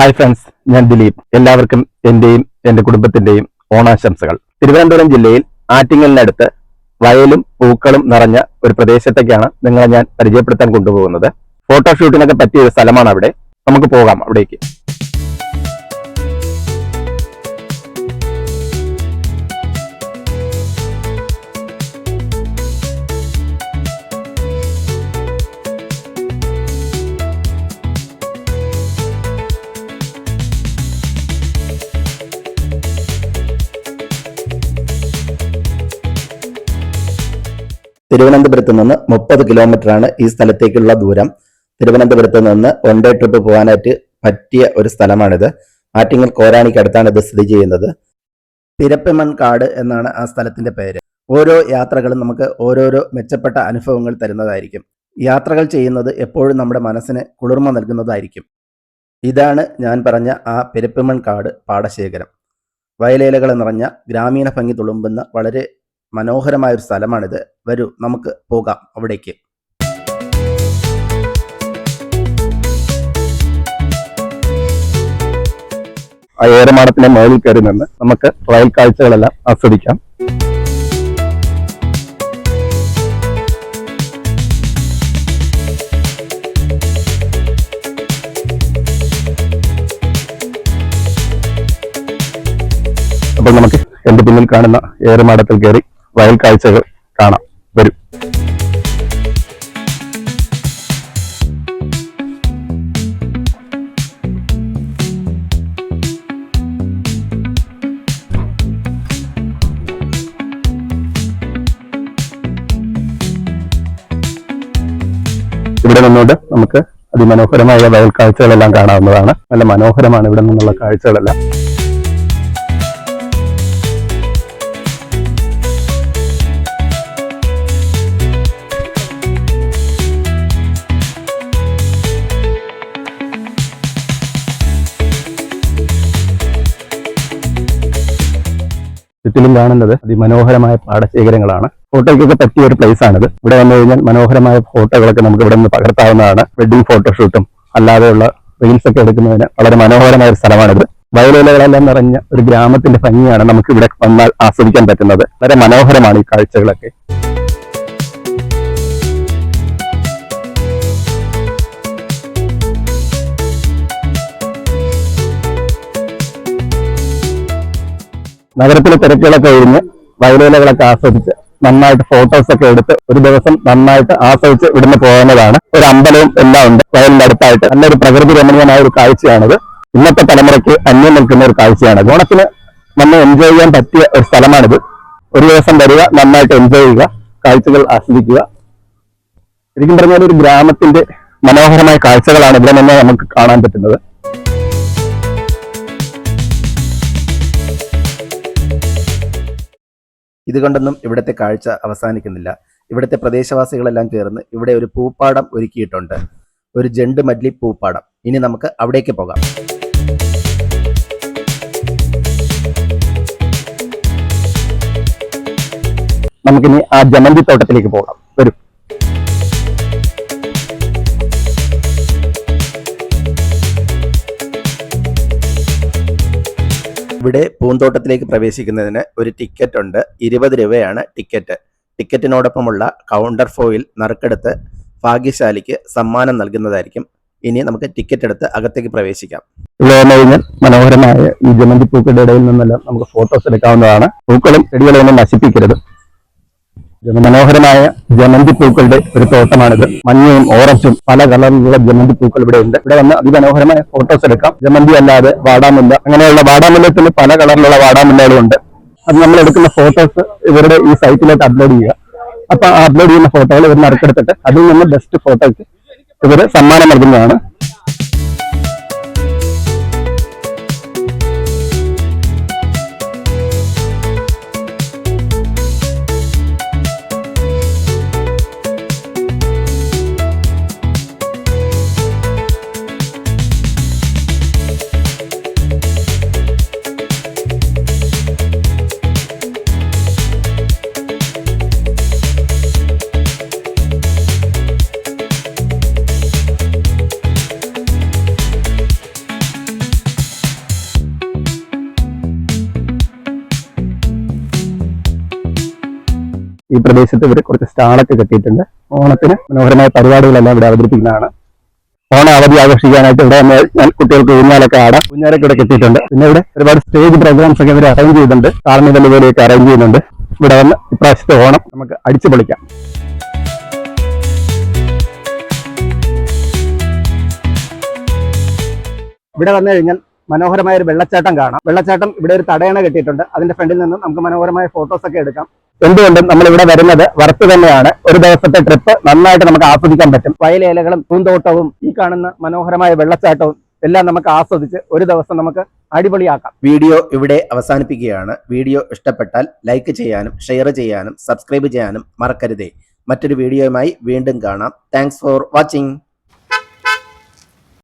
Hi friends ഞാൻ ദിലീപ്. എല്ലാവർക്കും എന്റെയും എന്റെ കുടുംബത്തിന്റെയും ഓണാശംസകൾ. തിരുവനന്തപുരം ജില്ലയിൽ ആറ്റിങ്ങലിനടുത്ത് വയലും പൂക്കളും നിറഞ്ഞ ഒരു പ്രദേശത്തേക്കാണ് നിങ്ങളെ ഞാൻ പരിചയപ്പെടുത്താൻ കൊണ്ടുപോകുന്നത്. ഫോട്ടോഷൂട്ടിനൊക്കെ പറ്റിയ ഒരു സ്ഥലമാണ് അവിടെ. നമുക്ക് പോകാം അവിടേക്ക്. തിരുവനന്തപുരത്ത് നിന്ന് മുപ്പത് കിലോമീറ്ററാണ് ഈ സ്ഥലത്തേക്കുള്ള ദൂരം. തിരുവനന്തപുരത്ത് നിന്ന് വൺ ഡേ ട്രിപ്പ് പോകാനായിട്ട് പറ്റിയ ഒരു സ്ഥലമാണിത്. ആറ്റിങ്ങൽ കോരാണിക്കടുത്താണ് ഇത് സ്ഥിതി ചെയ്യുന്നത്. തിരപ്പിമൺ കാട് എന്നാണ് ആ സ്ഥലത്തിന്റെ പേര്. ഓരോ യാത്രകളും നമുക്ക് ഓരോരോ മെച്ചപ്പെട്ട അനുഭവങ്ങൾ തരുന്നതായിരിക്കും. യാത്രകൾ ചെയ്യുന്നത് എപ്പോഴും നമ്മുടെ മനസ്സിന് കുളിർമ നൽകുന്നതായിരിക്കും. ഇതാണ് ഞാൻ പറഞ്ഞ ആ പെരുപ്പിമൺ കാട് പാടശേഖരം. വയലേലകൾ നിറഞ്ഞ ഗ്രാമീണ ഭംഗി തുളുമ്പുന്ന വളരെ മനോഹരമായ ഒരു സ്ഥലമാണിത്. വരൂ നമുക്ക് പോകാം അവിടേക്ക്. ആ ഏറമാടത്തിന്റെ മുകളിൽ കയറി നിന്ന് നമുക്ക് റയൽ കാഴ്ചകളെല്ലാം ആസ്വദിക്കാം. അപ്പോൾ നമുക്ക് എന്റെ പിന്നിൽ കാണുന്ന ഏറുമാടത്തിൽ കയറി വയൽ കാഴ്ചകൾ കാണാം. വരും. ഇവിടെ നിന്നുകൊണ്ട് നമുക്ക് അതിമനോഹരമായ വയൽ കാഴ്ചകളെല്ലാം കാണാവുന്നതാണ്. നല്ല മനോഹരമാണ് ഇവിടെ നിന്നുള്ള കാഴ്ചകളെല്ലാം. ചുറ്റിലും കാണുന്നത് അതിമനോഹരമായ പാടശേഖരങ്ങളാണ്. ഫോട്ടോയ്ക്കൊക്കെ പറ്റിയ ഒരു പ്ലേസ് ആണിത്. ഇവിടെ വന്നു കഴിഞ്ഞാൽ മനോഹരമായ ഫോട്ടോകളൊക്കെ നമുക്ക് ഇവിടെ നിന്ന് പകർത്താവുന്നതാണ്. വെഡിങ് ഫോട്ടോഷൂട്ടും അല്ലാതെയുള്ള റീൽസ് ഒക്കെ എടുക്കുന്നതിന് വളരെ മനോഹരമായ ഒരു സ്ഥലമാണിത്. വയലേലകളെല്ലാം നിറഞ്ഞ ഒരു ഗ്രാമത്തിന്റെ ഭംഗിയാണ് നമുക്ക് ഇവിടെ വന്നാൽ ആസ്വദിക്കാൻ പറ്റുന്നത്. വളരെ മനോഹരമാണ് ഈ കാഴ്ചകളൊക്കെ. നഗരത്തിലെ തിരക്കുകളൊക്കെ ഒഴിഞ്ഞ് വയലേലകളൊക്കെ ആസ്വദിച്ച് നന്നായിട്ട് ഫോട്ടോസ് ഒക്കെ എടുത്ത് ഒരു ദിവസം നന്നായിട്ട് ആസ്വദിച്ച് ഇവിടുന്ന് പോകുന്നതാണ് ഒരു അമ്പലവും എല്ലാം ഉണ്ട്. വയലിന്റെ അടുത്തായിട്ട്. നല്ലൊരു പ്രകൃതി രമണീയമായ ഒരു കാഴ്ചയാണിത്. ഇന്നത്തെ തലമുറയ്ക്ക് അന്യം നിൽക്കുന്ന ഒരു കാഴ്ചയാണ്. ഓണത്തിന് നമ്മൾ എൻജോയ് ചെയ്യാൻ പറ്റിയ ഒരു സ്ഥലമാണിത്. ഒരു ദിവസം വരിക നന്നായിട്ട് എൻജോയ് ചെയ്യുക കാഴ്ചകൾ ആസ്വദിക്കുക. ശരിക്കും പറഞ്ഞാൽ ഒരു ഗ്രാമത്തിന്റെ മനോഹരമായ കാഴ്ചകളാണ് ഇവിടെ നിന്ന് നമുക്ക് കാണാൻ പറ്റുന്നത്. ഇതുകൊണ്ടൊന്നും ഇവിടുത്തെ കാഴ്ച അവസാനിക്കുന്നില്ല. ഇവിടുത്തെ പ്രദേശവാസികളെല്ലാം ചേർന്ന് ഇവിടെ ഒരു പൂപ്പാടം ഒരുക്കിയിട്ടുണ്ട്. ഒരു ജണ്ട് മല്ലി പൂപ്പാടം. ഇനി നമുക്ക് അവിടേക്ക് പോകാം. നമുക്കിനി ആ ജമന്തി തോട്ടത്തിലേക്ക് പോകാം. വരും. ഇവിടെ പൂന്തോട്ടത്തിലേക്ക് പ്രവേശിക്കുന്നതിന് ഒരു ടിക്കറ്റ് ഉണ്ട്. ഇരുപത് രൂപയാണ് ടിക്കറ്റ് ടിക്കറ്റിനോടൊപ്പമുള്ള കൗണ്ടർ ഫോയിൽ നറുക്കെടുത്ത് ഭാഗ്യശാലിക്ക് സമ്മാനം നൽകുന്നതായിരിക്കും. ഇനി നമുക്ക് ടിക്കറ്റ് എടുത്ത് അകത്തേക്ക് പ്രവേശിക്കാം. ഇവിടെ മനോഹരമായ ഈ ജമന്തി പൂക്കളുടെ ഇടയിൽ നിന്നെല്ലാം നമുക്ക് ഫോട്ടോസ് എടുക്കാവുന്നതാണ്. പൂക്കളും ചെടികളൊന്നും നശിപ്പിക്കരുത്. മനോഹരമായ ജമന്തി പൂക്കളുടെ ഒരു തോട്ടമാണിത്. മഞ്ഞയും ഓറഞ്ചും പല കളറിലുള്ള ജമന്തി പൂക്കൾ ഇവിടെ ഉണ്ട്. ഇവിടെ വന്ന് അതിമനോഹരമായ ഫോട്ടോസ് എടുക്കാം. ജമന്തി അല്ലാതെ വാടാമുല്ല. അങ്ങനെയുള്ള വാടാമുല്ലത്തിൽ പല കളറിലുള്ള വാടാമുല്ലകളും ഉണ്ട്. അത് നമ്മൾ എടുക്കുന്ന ഫോട്ടോസ് ഇവരുടെ ഈ സൈറ്റിലേക്ക് അപ്ലോഡ് ചെയ്യുക. അപ്പൊ അപ്ലോഡ് ചെയ്യുന്ന ഫോട്ടോകൾ ഇവർ നറുക്കെടുത്തിട്ട് അതിൽ നിന്ന് ബെസ്റ്റ് ഫോട്ടോയ്ക്ക് ഇവർ സമ്മാനം നൽകുന്നതാണ്. ഈ പ്രദേശത്ത് ഇവർ കുറച്ച് സ്റ്റാളൊക്കെ കെട്ടിയിട്ടുണ്ട്. ഓണത്തിന് മനോഹരമായ പരിപാടികളെല്ലാം ഇവിടെ അവതരിപ്പിക്കുന്നതാണ്. ഓണം അവധി ആഘോഷിക്കാനായിട്ട് ഇവിടെ ഞാൻ കുട്ടികൾക്ക് ഊഞ്ഞാലൊക്കെ ആടാം. ഊഞ്ഞാലൊക്കെ ഇവിടെ കെട്ടിയിട്ടുണ്ട്. പിന്നെ ഇവിടെ ഒരുപാട് സ്റ്റേജ് പ്രോഗ്രാംസ് ഒക്കെ ഇവർ അറേഞ്ച് ചെയ്തിട്ടുണ്ട് കാർണിവൽ പോലെയൊക്കെ അറേഞ്ച് ചെയ്യുന്നുണ്ട്. ഇവിടെ വന്ന് ഇപ്രാവശ്യത്തെ ഓണം നമുക്ക് അടിച്ചു പൊളിക്കാം. ഇവിടെ വന്നു കഴിഞ്ഞാൽ മനോഹരമായ ഒരു വെള്ളച്ചാട്ടം കാണാം. വെള്ളച്ചാട്ടം ഇവിടെ ഒരു തടയണ കെട്ടിയിട്ടുണ്ട്. അതിന്റെ ഫ്രണ്ടിൽ നിന്ന് നമുക്ക് മനോഹരമായ ഫോട്ടോസ് ഒക്കെ എടുക്കാം. എന്തുകൊണ്ടും നമ്മൾ ഇവിടെ വരുന്നത് വറുത്ത് തന്നെയാണ്. ഒരു ദിവസത്തെ ട്രിപ്പ് നന്നായിട്ട് നമുക്ക് ആസ്വദിക്കാൻ പറ്റും. വയലേലകളും പൂന്തോട്ടവും ഈ കാണുന്ന മനോഹരമായ വെള്ളച്ചാട്ടവും എല്ലാം നമുക്ക് ആസ്വദിച്ച് ഒരു ദിവസം നമുക്ക് അടിപൊളിയാക്കാം. വീഡിയോ ഇവിടെ അവസാനിപ്പിക്കുകയാണ്. വീഡിയോ ഇഷ്ടപ്പെട്ടാൽ ലൈക്ക് ചെയ്യാനും ഷെയർ ചെയ്യാനും സബ്സ്ക്രൈബ് ചെയ്യാനും മറക്കരുതേ. മറ്റൊരു വീഡിയോയുമായി വീണ്ടും കാണാം. Thanks for watching